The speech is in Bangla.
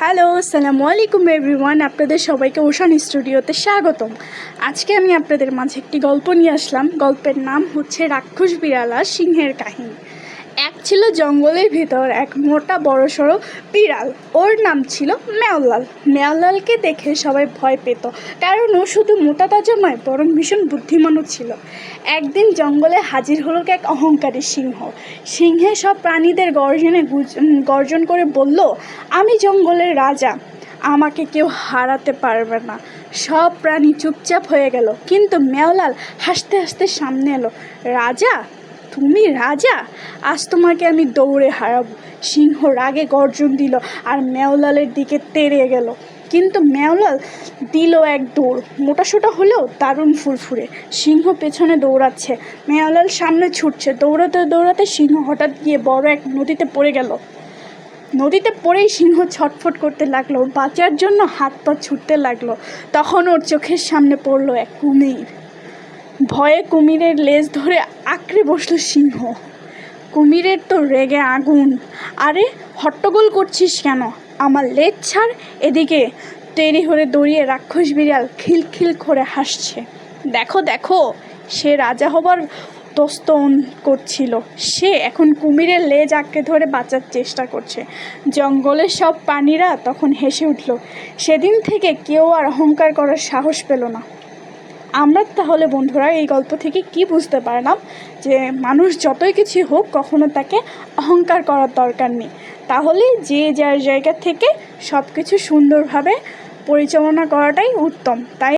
হ্যালো, আসসালামু আলাইকুম এভরিওয়ান আপনাদের সবাইকে ওশান স্টুডিওতে স্বাগতম। আজকে আমি আপনাদের মাঝে একটি গল্প নিয়ে আসলাম। গল্পের নাম হচ্ছে রাক্ষস বিড়ালা সিংহের কাহিনী। এক ছিল জঙ্গলের ভিতর, এক মোটা বড়সড় বিড়াল। ওর নাম ছিল মেওলাল। মেওলালকে দেখে সবাই ভয় পেত, কারণ ও শুধু মোটা তাজা নয়, বরং ভীষণ বুদ্ধিমানও ছিল। একদিন জঙ্গলে হাজির হলো এক অহংকারী সিংহ। সিংহে সব প্রাণীদের গর্জনে গর্জন করে বলল, আমি জঙ্গলের রাজা, আমাকে কেউ হারাতে পারবে না। সব প্রাণী চুপচাপ হয়ে গেল, কিন্তু মেওলাল হাসতে হাসতে সামনে এলো, রাজা তুমি রাজা? আজ তোমাকে আমি দৌড়ে হারাবো। সিংহ রাগে গর্জন দিল আর মেওলালের দিকে তেড়ে গেল। কিন্তু মেওলাল দিল এক দৌড়। মোটাসোটা হলেও দারুণ ফুরফুরে। সিংহ পেছনে দৌড়াচ্ছে। মেওলাল সামনে ছুটছে। দৌড়াতে দৌড়াতে সিংহ হঠাৎ গিয়ে বড় এক নদীতে পড়ে গেল। নদীতে পড়েই সিংহ ছটফট করতে লাগল। বাঁচার জন্য হাত পা ছুটতে লাগল। তখন ওর চোখের সামনে পড়ল এক কুমির। ভয়ে কুমিরের লেজ ধরে আঁকড়ে বসল সিংহ। কুমিরের তো রেগে আগুন। আরে, হট্টগোল করছিস কেন? আমার লেজ ছাড়, এদিকে তেরি হয়ে দৌড়িয়ে রাক্ষস বিড়াল খিলখিল করে হাসছে। দেখো দেখো, সে রাজা হবার দস্তন করছিল। সে এখন কুমিরের লেজ আঁকড়ে ধরে বাঁচার চেষ্টা করছে। জঙ্গলের সব প্রাণীরা তখন হেসে উঠল। সেদিন থেকে কেউ আর অহংকার করার সাহস পেল না। আমরা তাহলে বন্ধুরা এই গল্প থেকে কি বুঝতে পারলাম যে মানুষ যতই কিছু হোক কখনো তাকে অহংকার করার দরকার নেই। তাহলে যে যার জায়গা থেকে সব কিছু সুন্দরভাবে পরিচালনা করাটাই উত্তম, তাই